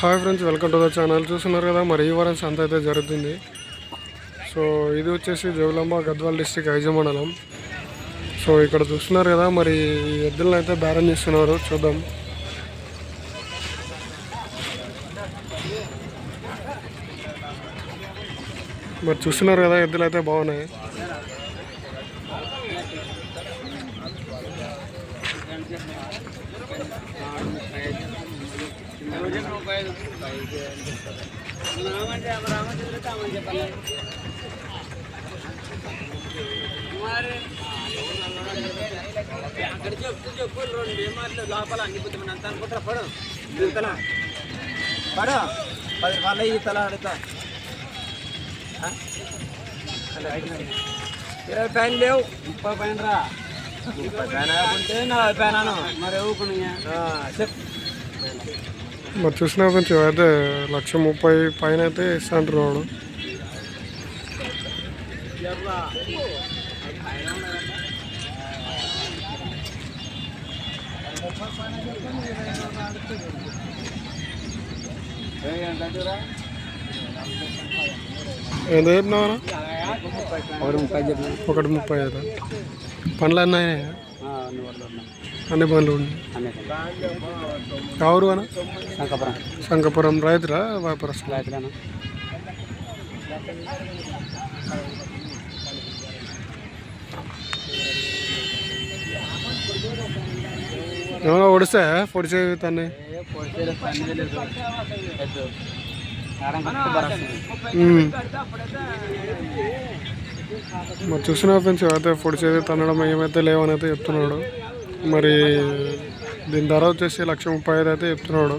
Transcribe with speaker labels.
Speaker 1: Hi friends welcome to the channel చూస్తున్నారు కదా మరి ఈ వారం సంత అయితే జరుగుతుంది. సో ఇది వచ్చేసి జోగులాంబ గద్వాల్ డిస్టిక్ ఐజ మండలం. సో ఇక్కడ చూస్తున్నారు కదా మరి ఎద్దులను అయితే బేరం చేస్తున్నారు. చూద్దాం. మరి చూస్తున్నారు కదా ఎద్దులు అయితే బాగున్నాయి.
Speaker 2: అక్కడ చెప్పు చెప్పు రెండు ఏమార్లు లోపల అన్ని బుద్ధి అంత అనుకుంటారా పడు దిగుతలా పడు పది వాళ్ళ ఈ తల అడుగుతా ఇరవై పైన లేవు ముప్పై పైన రా ముప్పై పైన ఉంటే నలభై పైన మరి ఊకున్నాయా చెప్పు.
Speaker 1: మరి చూసిన కొంచెం అయితే లక్ష ముప్పై పైన అయితే ఇస్తా అంటున్నాడు ఎంత చెప్పినావా
Speaker 2: ఒకటి ముప్పై
Speaker 1: ఐదు. పండ్లు అన్నీ అయినాయా? అన్ని పండ్లు ఉన్నాయి. కావురు అన్న
Speaker 2: శంకపురం
Speaker 1: శంకపురం రైతురా వ్యాపారస్తులు?
Speaker 2: రైతులేనా
Speaker 1: ఏమన్నా ఒడిస్తే పొడిచే తన్ని. మరి చూసిన ఫ్రెండ్స్ ఏవైతే పొడిచేది తన్నడం ఏమైతే లేవని అయితే చెప్తున్నాడు. మరి దీని ధర వచ్చేసి లక్ష ముప్పై ఐదు అయితే చెప్తున్నాడు.